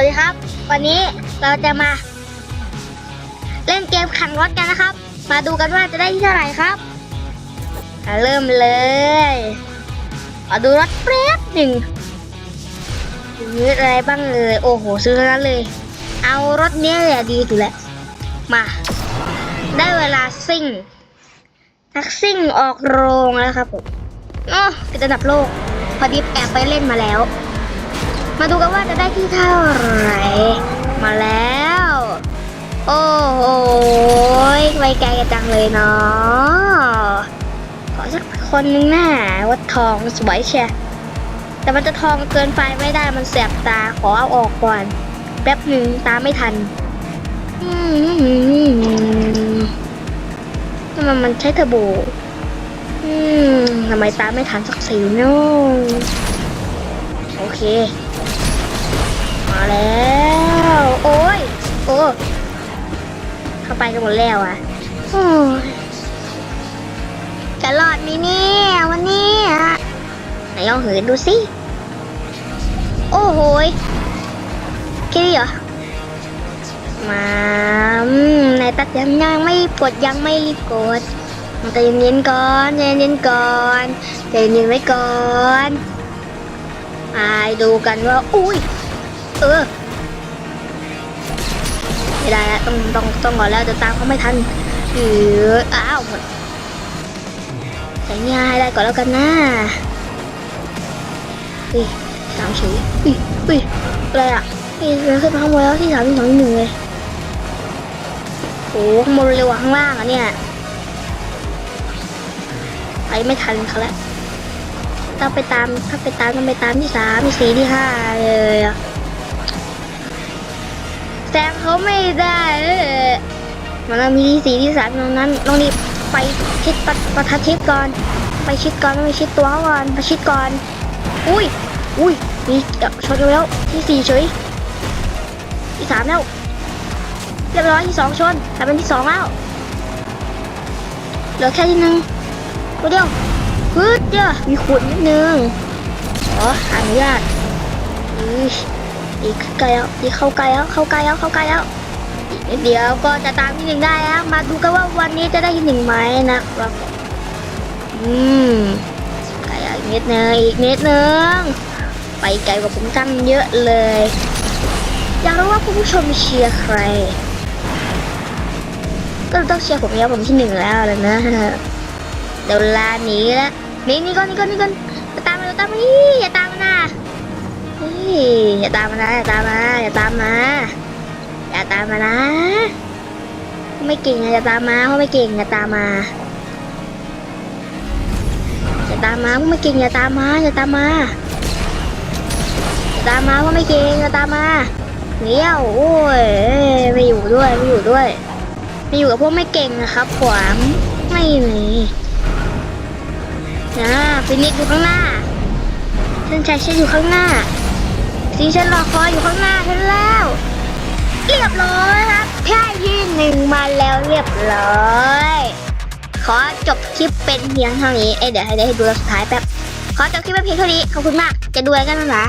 วัสดีครับ วันนี้เราจะมา เล่นเกมข่งรถกันนะครับ มาดูกันว่าจะได้ที่เท่าไหร่ครับอะเริ่มเลยมาดูรถแป๊บหนึ่งมีอะไรบ้างเลยโอ้โหซื้อทั้งนั้นเลย เอารถเนี้ยแหละดีสุดแหละมา ได้เวลาซิ่งนักซิ่งออกโรงแล้วครับผมโอ้เป็นระดับโลก พอดีแอบไปเล่นมาแล้ว มาดูกันว่าจะได้ที่เท่าไหร่ มาแล้ว โอ้โหไวไกลกันจังเลยเนาะขอสักคนหนึงหน้าวัดทองสวยเชียแต่มันจะทองเกินไปไม่ได้มันแสบตาขอเอาออกก่อน แป๊บหนึ่งตาไม่ทันมทำไมมันใช้เทอร์โบทำไมตาไม่ทันสักสีเนาะโอเค มาแล้ว โอ้ย โอ้ เข้าไปกันหมดแล้วอะจะรอดไหมเนี่ยวันนี้อะไหนลองเหินดูสิ โอ้โหแค่นี้เหรอ มาอืมนายตัดยังยังไม่กดยังไม่รีบกดมันจะเย็นๆก่อนใจเย็นๆก่อนใจเย็นๆไว้ก่อนไปดูกันว่า อุ้ย เออ ไม่ได้อะต้องต้องต้องก่อนแล้วจะตามเขาไม่ทันหรืออ้าวหมดแต่ง่ายได้ก่อนแล้วกันนะเฮ้ยสามเฉยเฮ้ยเฮ้ยอะไรอะเฮ้ยเราขึ้นมาข้างบนแล้วที่สามที่สองที่หนึ่งเลยโอ้ข้างบนเร็วกว่าข้างล่างอะเนี่ยไปไม่ทันเขาแล้วถ้าไปตามถ้าไปตามต้องไปตามที่สามที่สี่ที่ห้าเลยอะ แซงเขาไม่ได้มันต้องมีที่สี่ที่สามตรงนั้นต้องรีบไปชิดปะประทัดชิดก่อน ไปชิดก่อนต้องไปชิดตัวเขาก่อนไปชิดก่อน อุ้ยอุ้ยมีชนกันแล้วที่สี่เฉยที่สามแล้วเรียบร้อยที่สองชนแต่เป็นที่สองแล้วเหลือแค่ที่หนึ่งตัวเดียวฮึดเดียวมีขุดนิดนึงขออนุญาตอือ อีกไกลแล้วอีกเข้าไกลแล้วเข้าไกลแล้วเข้าไกลแล้วเดี๋ยวก็จะตามที่หนึ่งได้แล้วมาดูกันว่าวันนี้จะได้ที่หนึ่งไหมนะครับอืมไกลอีกนิดนึงอีกนิดนึงไปไกลกว่าผมตั้งเยอะเลย อยากรู้ว่าคุณผู้ชมเชียร์ใคร ก็ต้องเชียร์ผมแล้วผมที่หนึ่งแล้วแล้วนะเดี๋ยวลาหนีแล้วหนีนี่ก่อนนี่ก่อนนี่ก่อนตามมาตามมาอย่าตามมานะ อย่าตามมานะอย่าตามมาอย่าตามมาอย่าตามมานะ ไม่เก่งอย่าตามมาเพราะไม่เก่งอย่าตามมาอย่าตามมาเพราะไม่เก่งอย่าตามมาอย่าตามมาอย่าตามมาเพราะไม่เก่งอย่าตามมาเหนียวโอ้ยไม่อยู่ด้วยไม่อยู่ด้วยไม่อยู่กับพวกไม่เก่งนะครับ ขวามไม่มีนะฟินิกอยู่ข้างหน้าเส้นชัยฉันอยู่ข้างหน้า ซีฉันรอคอยอยู่ข้างหน้าฉันแล้ว เรียบร้อยครับแค่ที่หนึ่งมาแล้วเรียบร้อยขอจบคลิปเป็นเพียงเท่านี้เอ้เดี๋ยวให้ได้ดูสุดท้ายแป๊บขอจบคลิปเป็นเพียงเท่านี้ขอบคุณมากจะดูอะไรกันนะ